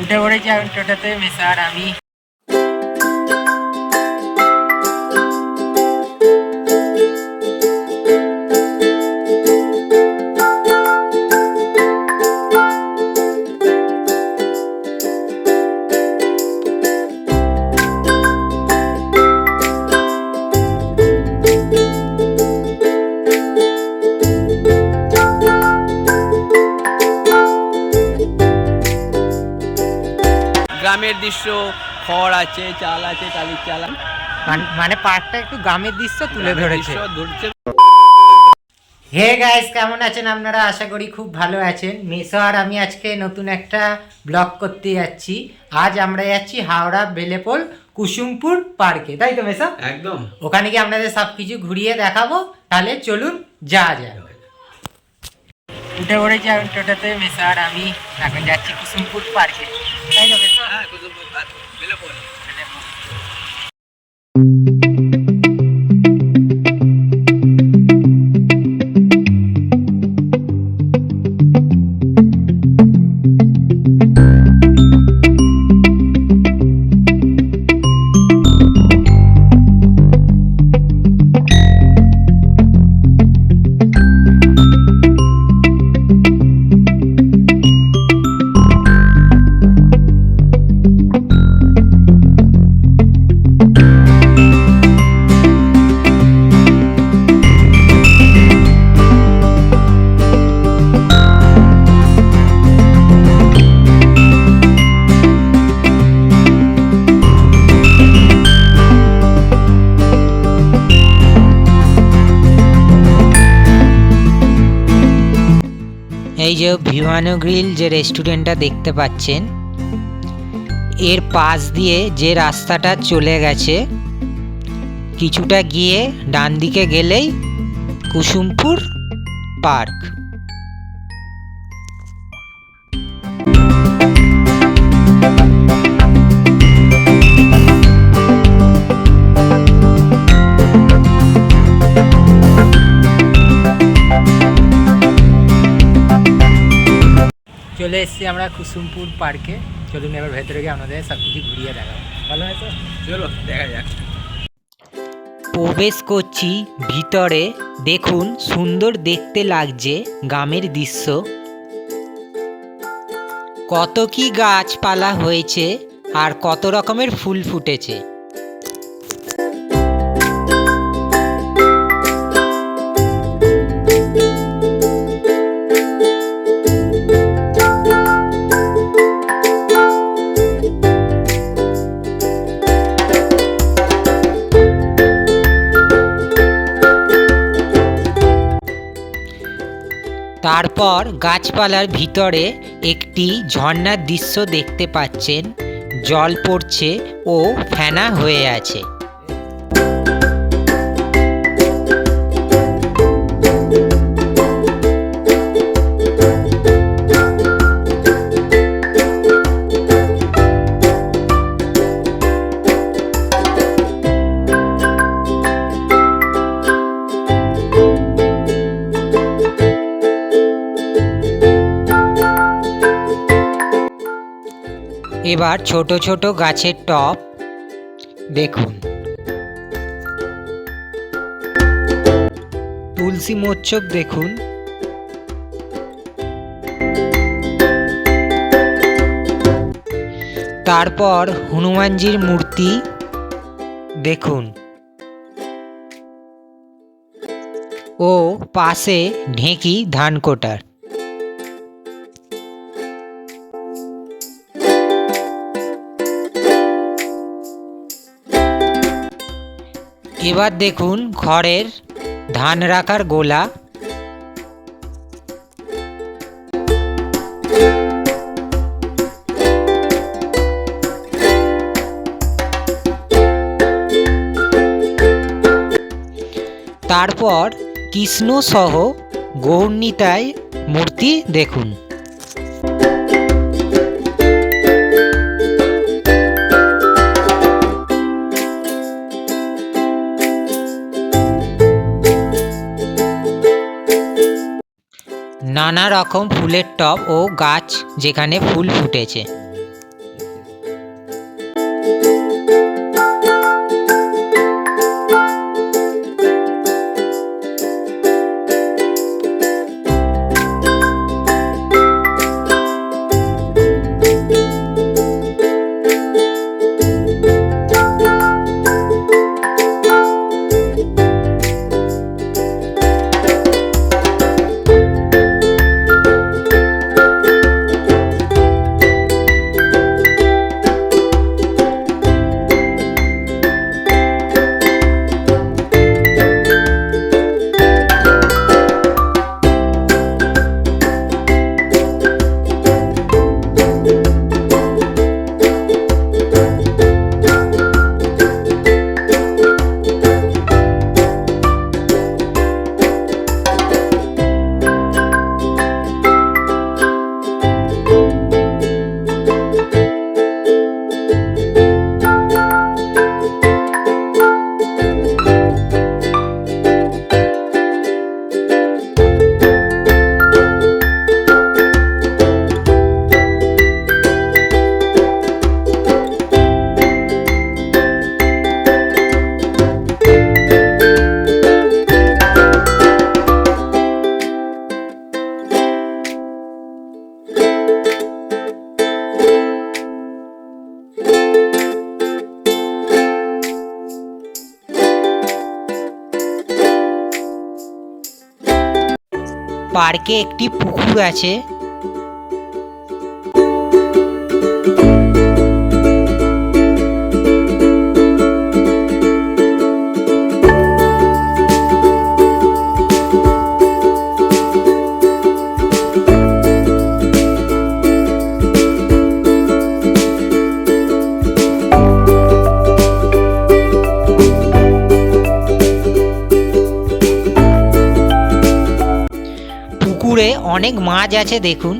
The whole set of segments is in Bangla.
উঠে পড়েছি এখন টোটোতে দৃশ্য খড় আছে চাল আছে টালির চাল মানে পার্কটা একটু গ্রামের দৃশ্য তুলে ধরেছে। হে গাইস কেমন আছেন আপনারা? আশা করি খুব ভালো আছেন। মেসো আর আমি আজকে নতুন একটা ব্লগ করতে যাচ্ছি। আজ আমরা যাচ্ছি হাওড়া বেলেপোল কুসুমপুর পার্কে। তাই তো মেসো? একদম। ওখানে গিয়ে আপনাদের সব কিছু ঘুরিয়ে দেখাবো। তাহলে চলুন যা যায় উঠে পড়েছি এখন টোটোতে মেসা আর আমি। এখন যাচ্ছি কুসুমপুর পার্কে। তাই তো মেসো? হ্যাঁ এই যে ভিভানো গ্রিল যে রেস্টুরেন্টটা দেখতে পাচ্ছেন, এর পাশ দিয়ে যে রাস্তাটা চলে গেছে, কিছুটা গিয়ে ডান দিকে গেলেই কুসুমপুর পার্ক। চলে এসেছি আমরা কুসুমপুর পার্কে। চলুন এবার ভেতরে গিয়ে আমাদের সব কিছু ঘুরিয়ে দেখাবো। ভালো হয়েছে চলো দেখা যাক। প্রবেশ করছি ভিতরে। দেখুন সুন্দর দেখতে লাগছে গ্রামের দৃশ্য। কত কি গাছপালা হয়েছে আর কত রকমের ফুল ফুটেছে। তারপর গাছপালার ভিতরে একটি ঝর্ণার দৃশ্য দেখতে পাচ্ছেন। জল পড়ছে ও ফেনা হয়ে আছে। এবার ছোট ছোট গাছের টপ দেখুন। তুলসী মোচ্ছব দেখুন। তারপর হনুমানজির মূর্তি দেখুন। ও পাশে ঢেঁকি ধান কোটার এবার দেখুন খড়ের ধান রাখার গোলা। তারপর কৃষ্ণ সহ গৌরনীতায় মূর্তি দেখুন। নানা রকম ফুলের টব ও গাছ যেখানে ফুল ফুটেছে। পার্কে একটি পুকুর আছে। অনেক মাছ আছে দেখুন।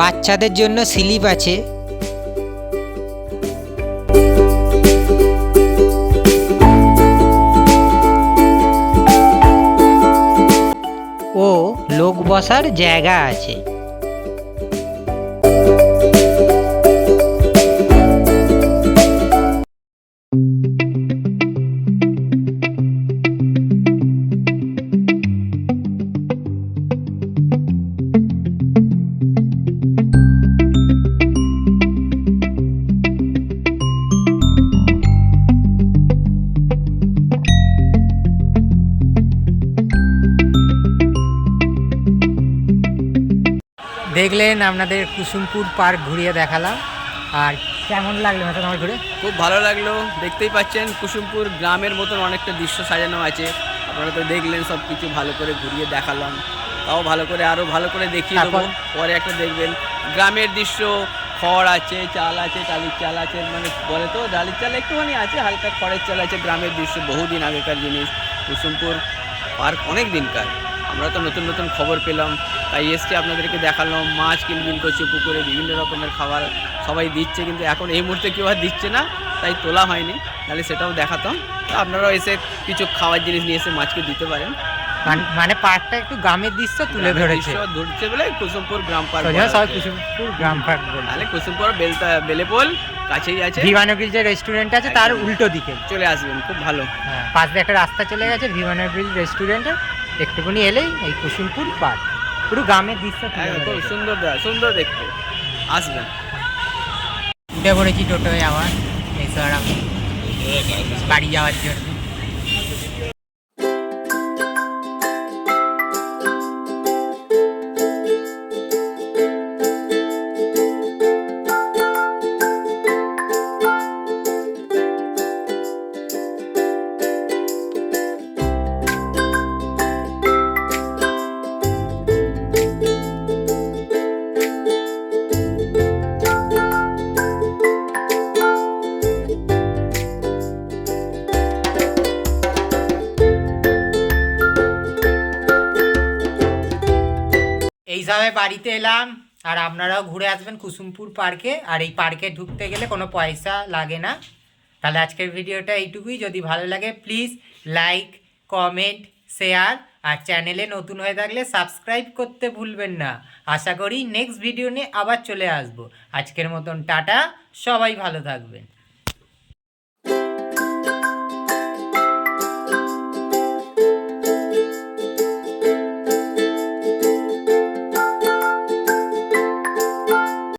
বাচ্চাদের জন্য স্লিপ আছে। ও লোক বসার জায়গা আছে। দেখলেন আপনাদের কুসুমপুর পার্ক ঘুরিয়ে দেখালাম। আর কেমন লাগল মেসা তোমার ঘুরে? খুব ভালো লাগল। দেখতেই পাচ্ছেন কুসুমপুর গ্রামের মতন অনেকটা দৃশ্য সাজানো আছে। আপনারা তো দেখলেন সব কিছু ভালো করে ঘুরিয়ে দেখালাম। তাও ভালো করে আরও ভালো করে দেখিয়ে দেবো। পরে একটা দেখবেন গ্রামের দৃশ্য খড় আছে চাল আছে টালির চাল আছে মানে বলে তো ডালির চাল একটুখানি আছে হালকা খড়ের চাল আছে। গ্রামের দৃশ্য বহুদিন আগেকার জিনিস। কুসুমপুর পার্ক অনেক দিনকার আমরা তো নতুন নতুন খবর পেলাম। তাই এসছে আপনাদেরকে দেখালাম মাছ কিনবিন করছে পুকুরে বিভিন্ন রকমের খাবার সবাই দিচ্ছে কিন্তু এখন এই মুহূর্তে কেউ আর দিচ্ছে না তাই তোলা হয়নি। তাহলে সেটাও দেখাতাম। তো আপনারাও এসে কিছু খাওয়ার জিনিস নিয়ে এসে মাছকে দিতে পারেন। মান- মানে পার্কটা একটু গ্রামের দৃশ্য তুলে ধরেছে। ধরছে বলে কুসুমপুর গ্রাম পার্ক সবাই কুসুমপুর গ্রাম পার্ক তাহলে কুসুমপুর বেলতা বেলেপোল কাছেই আছে। ভিভানগিল যে রেস্টুরেন্ট আছে তার উল্টো দিকে। চলে আসবেন খুব ভালো। হ্যাঁ পাশ দিয়ে একটা রাস্তা চলে গেছে ভিভানগিল রেস্টুরেন্টের একটুখানি এলেই এই কুসুমপুর পার্ক পুরো গ্রামের দৃশ্য খুব সুন্দর সুন্দর দেখতে। আসবেন। উঠে পড়েছি টোটোয় আবার আমি। বাড়ি যাওয়ার জন্য। এই বাড়িতে এলাম, আর আপনারাও ঘুরে আসবেন কুসুমপুর পার্কে, আর এই পার্কে ঢুকতে গেলে কোনো পয়সা লাগে না। তাহলে আজকের ভিডিওটা এইটুকুই, যদি ভালো লাগে প্লিজ লাইক, কমেন্ট, শেয়ার, আর চ্যানেলে নতুন হয়ে থাকলে সাবস্ক্রাইব করতে ভুলবেন না। আশা করি নেক্সট ভিডিও নিয়ে আবার চলে আসব। আজকের মতন টাটা, সবাই ভালো থাকবেন।